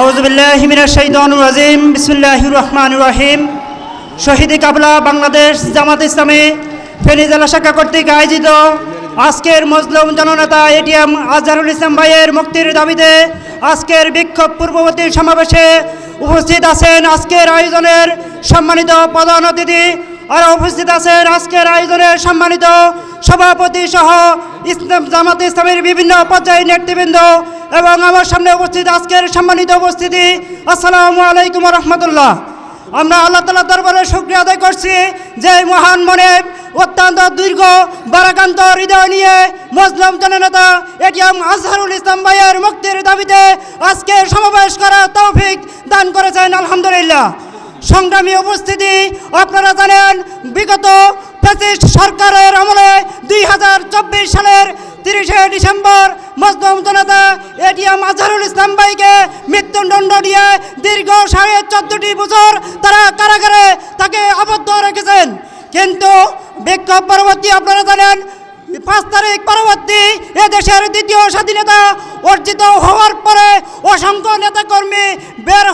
আউজবিল্লাহিমিনাশাইদানুর বিসমুল্লাহির রহমান রহিম। শহীদ কাবলা বাংলাদেশ জামাত ইসলামী ফেনী জেলা শাখা কর্তৃক আয়োজিত আজকের মজলুম জননেতা এটিএম আজহারুল ইসলাম ভাইয়ের মুক্তির দাবিতে আজকের বিক্ষোভ পূর্ববর্তী সমাবেশে উপস্থিত আছেন আজকের আয়োজনের সম্মানিত প্রধান অতিথি আর উপস্থিত আছেন আজকের আয়োজনের সম্মানিত সভাপতি সহ ইসলাম জামাত ইসলামের বিভিন্ন পর্যায়ের নেতৃবৃন্দ এবং আমার সামনে উপস্থিত আজকের সম্মানিত উপস্থিতি, আসসালামু আলাইকুম রহমতুল্লাহ। আমরা আল্লাহ তালা দরবারে শুক্রিয়া আদায় করছি যে মহান মনে অত্যন্ত দীর্ঘ বারাকান্ত হৃদয় নিয়ে মুসলিম জননেতা এটিএম আজহারুল ইসলাম ভাইয়ের মুক্তির দাবিতে আজকে সমাবেশ করার তৌফিক দান করেছেন, আলহামদুলিল্লাহ। সংগ্রামী উপস্থিতি, আপনারা জানেন, বিগত ফ্যাসিস্ট সরকারের আমলে দুই হাজার চব্বিশ সালের তিরিশে ডিসেম্বর মজলুম জনতা এটিএম আজহারুল ইসলাম ভাইকে মৃত্যুদণ্ড দিয়ে দীর্ঘ সাড়ে চোদ্দটি বছর তারা কারাগারে তাকে আবদ্ধ রেখেছেন। কিন্তু বিক্ষোভ পরবর্তী, আপনারা জানেন, পাঁচ তারিখ পরবর্তী এ দেশের দ্বিতীয় স্বাধীনতা অর্জিত হওয়ার পরে অসংখ্য নেতাকর্মী বের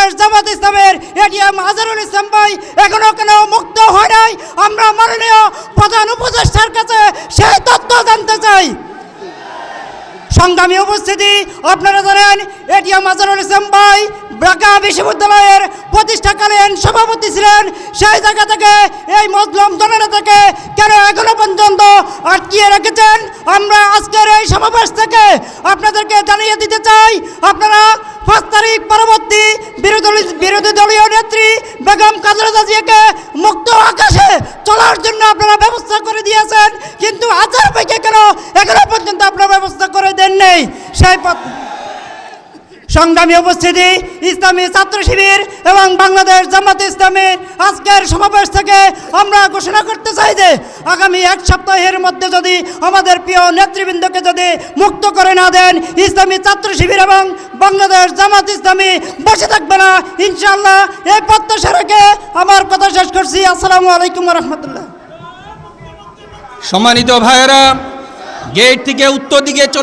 বাংলাদেশ জামাত ইসলামের এটিএম আজহারুল ইসলাম ভাই এখনও কেন মুক্ত হয় নাই? আমরা মাননীয় প্রধান উপদেষ্টার কাছে সেই তথ্য জানতে চাই। সংগ্রামী উপস্থিতি, আপনারা জানেন এটিএম আজহারুল ইসলাম ভাই ঢাকা বিশ্ববিদ্যালয়ের প্রতিষ্ঠাকালীন সভাপতি ছিলেন। সেই জায়গা থেকে, এই মজলুম জননেতাকে কেন এখনও পর্যন্ত আটকিয়ে রেখেছেন? আমরা আজকের এই সমাবেশ থেকে আপনাদেরকে জানিয়ে দিতে চাই, আপনারা পাঁচ তারিখ পরবর্তী বিরোধী বিরোধী দলীয় নেত্রী বেগম কাজরাজা জিয়াকে মুক্ত আকাশে চলার জন্য আপনারা ব্যবস্থা করে দিয়েছেন। কিন্তু আচার ভাইকে কেন এখনও পর্যন্ত আপনারা ব্যবস্থা করে দেন নেই সেই পথ সংগ্রামী উপস্থিতি, ইসলামী ছাত্র শিবির এবং বাংলাদেশ জামাত ইসলামের আজকের সমাবেশ থেকে আমরা ঘোষণা করতে চাই যে আগামী এক সপ্তাহের মধ্যে যদি আমাদের প্রিয় নেতৃবৃন্দকে যদি মুক্ত করে না দেন, ইসলামী ছাত্র শিবির এবং বাংলাদেশ জামাত ইসলামী বসে থাকবে না। ইনশাল্লাহ এই প্রত্যাশা রেখে আমার কথা শেষ করছি। আসসালামু আলাইকুম রহমতুল্লাহ সম্মানিত ভাইয়েরা, গেট থেকে উত্তর দিকে